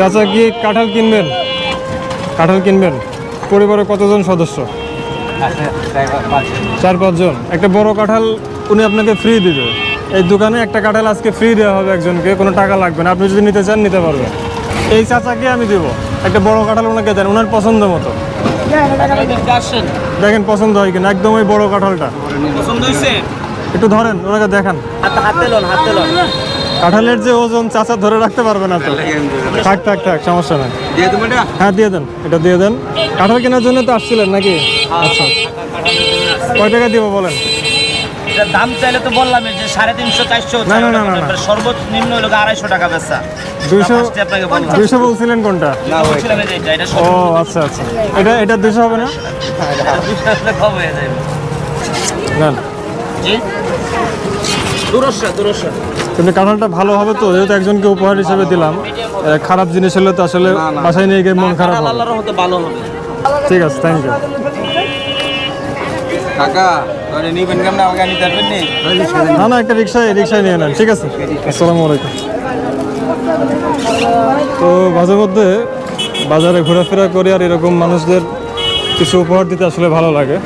চাচা কি কাঁঠাল কিনবেন? কাঁঠাল কিনবেন? পরিবারে কতজন সদস্য? চার পাঁচজন। একটা বড় কাঁঠাল উনি আপনাকে ফ্রি দিবে। এই দোকানে একটা কাঁঠাল আজকে ফ্রি দেওয়া হবে একজনকে কোনো টাকা লাগবে না। আপনি যদি নিতে চান নিতে পারবেন। এই চাচাকে আমি দেব। একটা বড় কাঁঠাল ওনাকে দেন ওনার পছন্দ মতো। দেখেন পছন্দ হয় কিনা? একদম ওই বড় কাঁঠালটা। একটু ধরেন ওনাকে দেখান। হাতে লোন হাতে লোন কাঁঠালের যে ওজন চাচা ধরে রাখতে পারবে না তো। থাক থাক থাক সমস্যা নাই। হ্যাঁ দিয়ে দেন। এটা দিয়ে দেন। কাঁঠাল কেনার জন্য তো আসছিলেন নাকি? আচ্ছা। কয় টাকা দিব বলেন? দাম চাইলে তো বললাম যে সাড়ে তিনশো চারশো না, না, না, না, না। সর্বনিম্ন হলো আড়াইশো টাকা বেচা। দুইশো বলছিলেন কোনটা? ও আচ্ছা আচ্ছা। এটা এটা হবে না? হয়ে যাবে। কিন্তু কাঁঠালটা ভালো হবে তো যেহেতু একজনকে উপহার হিসেবে দিলাম। খারাপ জিনিস হলে তো আসলে বাসায় নিয়ে গিয়ে মন খারাপ হবে। ভালো হবে ঠিক আছে থ্যাংক ইউ কাকা না? না একটা রিক্সায় রিক্সায় নিয়ে নেন ঠিক আছে? আসসালামু আলাইকুম। তো মাঝে মধ্যে বাজারে ঘোরাফেরা করি আর এরকম মানুষদের কিছু উপহার দিতে আসলে ভালো লাগে।